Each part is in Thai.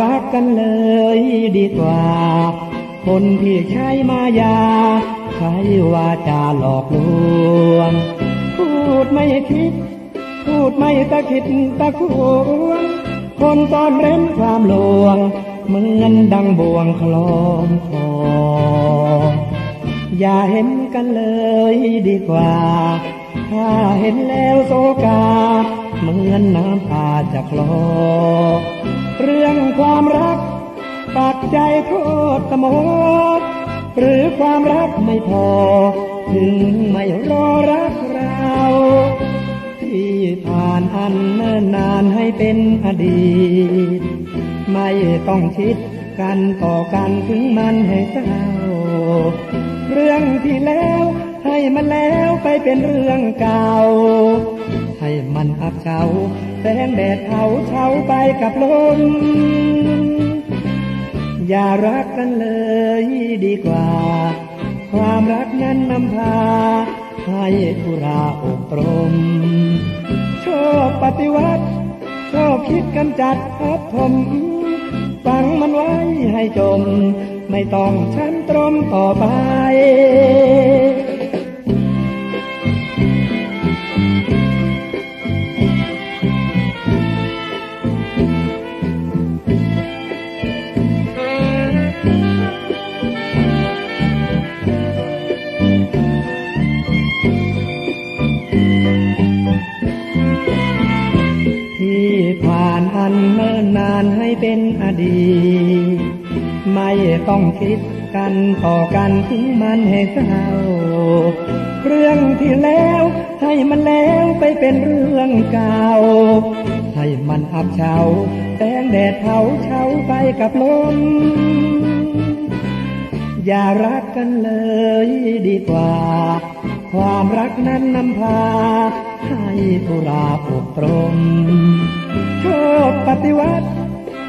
รักกันเลยดีกว่า คนที่ใช้มายา ใช้วาจาหลอกลวง พูดไม่คิด พูดไม่ตะคิดตะควงคนตอนเร้นความลวง เหมือนดังบ่วงคล้องคออย่าเห็นกันเลยดีกว่า ถ้าเห็นแล้วโศกา เหมือนน้ำตาจะคลอ เรื่องความรักปักใจโทษสมองหรือความรักไม่พอ ถึงไม่รอรักเรา ที่ผ่านอันเนิ่นนานให้เป็นอดีต ไม่ต้องคิดกันต่อกันถึงมันให้เศร้าเรื่องที่แล้ว ให้มันแล้วไปเป็นเรื่องเก่า ให้มันอับเฉาแสงแดดเผาเฉาไปกับลม อย่ารักกันเลยดีกว่า ความรักนั้นนำพา ให้ทุราอกตรม ชอบปฏิวัติ ชอบคิดกำจัดทับถมฟังมันไว้ให้จม ไม่ต้องช้ำตรมต่อไป อันเนิ่นนานให้เป็นอดีต ไม่ต้องคิดกันต่อกันถึงมันให้เศร้าเรื่องที่แล้วให้มันแล้วไปเป็นเรื่องเก่า ให้มันอับเฉาแสงแดดเผาเฉาไปกับลม อย่ารักกันเลยดีกว่า ความรักนั้นนำพาให้ทุราอกตรมชอบป ฏิวัติ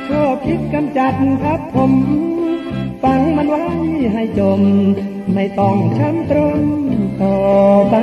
ชอบคิดกำจัดครับผมฟังมันไว้ให้จม ไม่ต้องช้ำตรมต่อไป